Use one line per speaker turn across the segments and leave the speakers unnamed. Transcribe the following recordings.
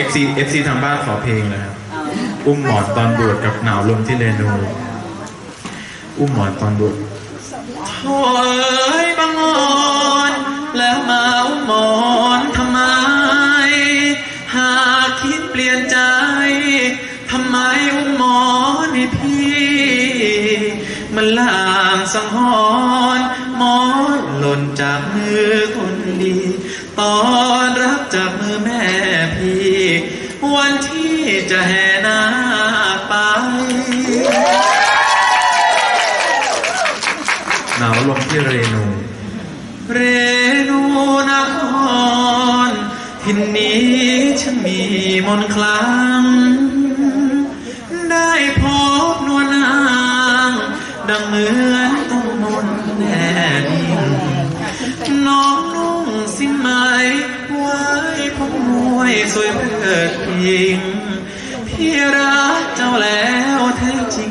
เอฟซีเอฟซีทางบ้านขอเพลงนะครับ อุ้มหมอนตอนบวชกับหนาวลมที่เรนู อุ้มหมอนตอนบวชโถยบังอ่อนแล้วมาอุ้มหมอนทำไม หากคิดเปลี่ยนใจทำไมอุ้มหมอนให้พี่ มันลางสังหรณ์หมอนหล่นจากมือคนดี ตอนรับจากมือแม่พี่วันที่ จะแห่นาคไป หนาวลมที่เรนู เรนูนครทินนี้ฉันมีมนต์คลัง ได้พบนวลนาง ดังเหมือนต้องมนต์แน่นิ่งน้องนุ่งสิไหมไว้ผมมวยสวยเพื่อพิง พี่รักเจ้าแล้วแท้จริง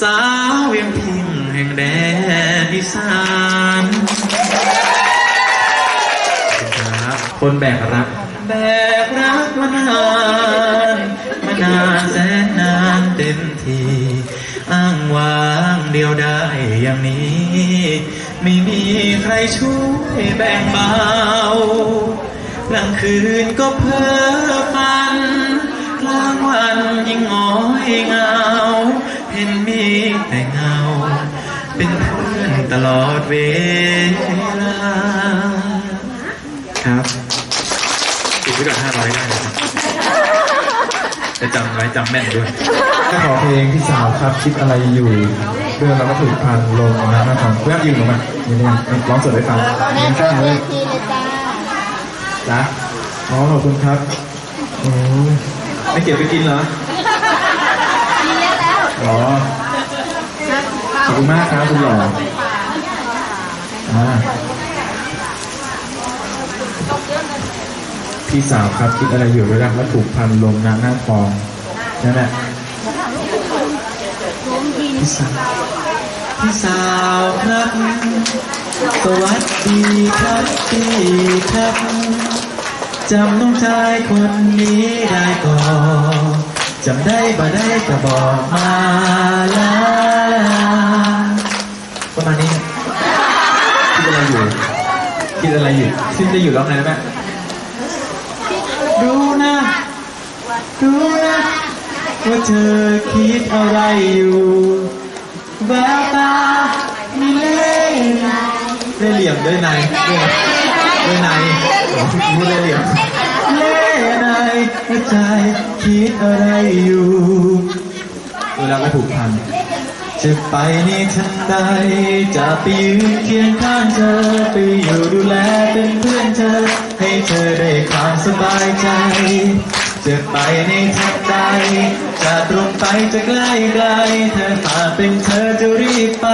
สาวเวียงพิงแห่งแดนอีสานคนแบกรัก แบกรักมานานมานานแสนนานเต็มทีอ้างว้างเดียวได้อย่างนี้ ไม่มีใครช่วยแบ่งเบากลางคืนก็เพ้อฝัน วันยิ่งหงอยเหงา เห็นมีแต่เงา เป็นเพื่อนตลอดเวลา ครับติดไว้ก่อนห้าร้อยได้เลยครับจะจำไว้จำแม่นด้วย
ขอเพลงพี่สาวครับคิดอะไรอยู่เรื่องเราก็ถูกพันลงนะนะครับเพื่อนยืนหนูมายืนยังร้องสดให้ฟังยืนข้างเลย
ทีเลยจ้า
จ้ะอ๋อขอบคุณครับโอ้ย
ไม่เก็บไปกินเหรอ
มีเยอะแล้ว
อ๋อขอบคุณมากครับคุณหล่ออ่าพี่สาวครับคิดอะไรอยู่เวลาว่าถูกพันลงน้ำหน้าทองนั่นแหละพี่สาว
พี่สาวครับ สวัสดีครับพี่ครับ จำน้องชายคนนี้ได้ก่อนจำได้บ่ได้ก็บอกมาลาประมาณนี้คิดอะไรอยู่คิดอะไรอยู่ซิมจะอยู่ร้องไงนะแม่ดูนะดูนะว่าเธอคิดอะไรอยู่แววตามีเล่ห์ได้เหลี่ยมด้วยนด้วย ด้วยในพูดได้เหลี่ยมเล่ห์ในหัวใจคิดอะไรอยู่เวลาไม่ถูกพันจะไปนี่ทันใด จะไปยืนเคียงข้างเธอ ไปอยู่ดูแลเป็นเพื่อนเธอ ให้เธอได้ความสบายใจ จะไปในทันใด จะตรงไปจะใกล้ไกล เธอหากเป็นเธอจะรีบไป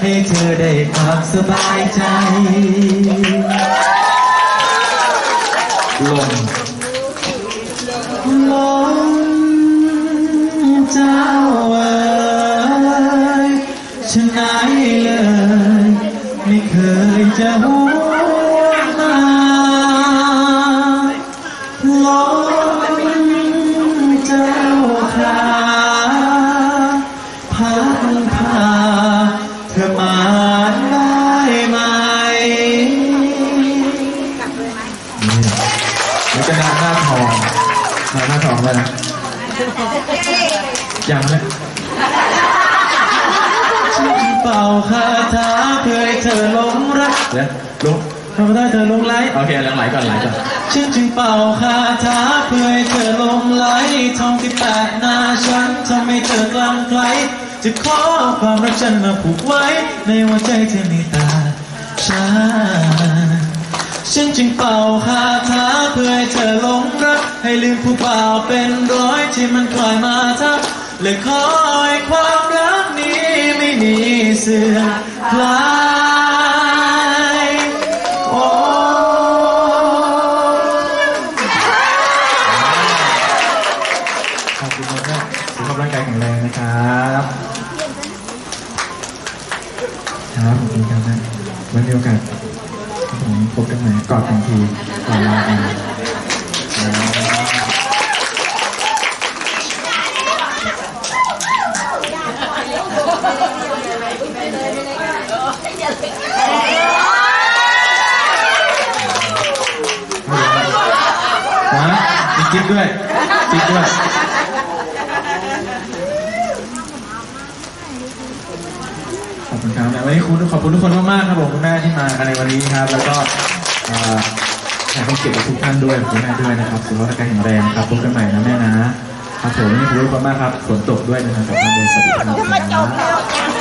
ให้เธอได้ความสบายใจ ลมลมเจ้าเอ๋ยชะไหนเลย ไม่เคยจะหัว
แล้วนะยังเลย
เป่าคาถาเพื่อให้เธอหลงรัก
แล้วลง
ทำให้เธอหลงไหล
โอเคแล้วไหลก่อนไหลก่อน
ฉันจึงเป่าคาถาเพื่อให้เธอหลงไหลท่องที่แปดหน้าฉันทำให้เธอกลำไกลจะขอความรักฉันมาผูกไว้ ในหัวใจเธอในตาฉัน ฉันจึงเป่าคาถาเพื่อให้เธอหลงรัก ให้ลืมผู้เป่าเป็นร้อยที่มันคอยมาทักและขอให้ความรักนี้ไม่มีเสื่อมคลายโอ้
ขอบคุณมากครับสุขภาพร่างกายแข็งแรงนะครับครับขอบคุณครับนะไว้มีโอกาส ถึงปุ๊บก็เหมือนกอดกันทีก่อนลากันนะมีกิ๊บ
ด้วยกิ๊ด้วย คุณครับวันนี้คุณขอบคุณทุกคนมากๆครับผมคุณแม่ที่มากันในวันนี้ครับ แล้วก็เอ่อแขกผู้เกียรติทุกท่านด้วยคุณแม่ด้วยนะครับสุขภาพร่างกายแข็งแรงครับพบกันใหม่นะแม่นะครับผมวันนี้ขอบคุณมากครับฝนตกด้วยนะครับกลับบ้านโดยสวัสดีครับ